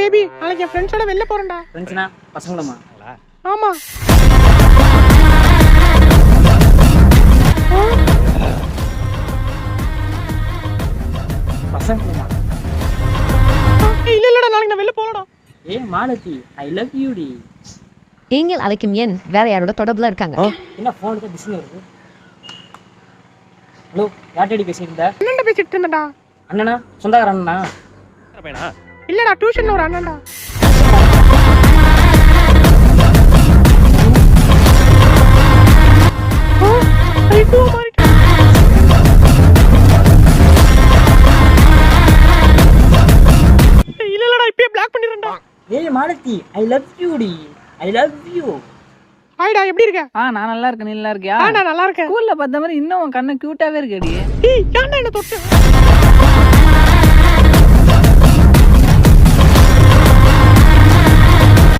Baby நாளைக்கு என் ஃப்ரெண்ட்ஸோட வெளில போறேன்டா. ஃப்ரெண்ட்ஸ்னா பசங்களுமா ஆமா. பசங்களுமா ஏய், இல்ல இல்லடா நாளைக்கு நான் வெளில போகலடா ஏ மாலதி ஐ லவ் யூ டி. நீங்கள் அழைக்கும் எண் வேற யாரோட தொடர்புல இருக்காங்க. என்ன ஃபோன் தான் பிஸிங்க இருக்கு? ஹலோ யார்ட்டடி பேசியிருந்த அண்ணன்ட பேசிட்டு இருந்தேன்டா. அண்ணனா? சொந்தக்கார அண்ணனா? இல்லடா டியூஷன்ல ஒரு அண்ணன்டா. ஏய், இல்ல இல்லடா இப்பயே பிளாக் பண்ணிடுறேன்டா. ஏய் மாலதி ஐ லவ் யூ டி. ஐ லவ் யூ ஹாய்டா எப்படி இருக்க? ஆ நான் நல்லா இருக்கேன். நீ நல்லா இருக்கியா? ஆ நான் நல்லா இருக்கேன். ஸ்கூல்ல பார்த்த மாதிரி இன்னும் உன் கண்ணு கியூட்டாவே இருக்கடி ஏய் ஏன்டா என்ன தொட்ட?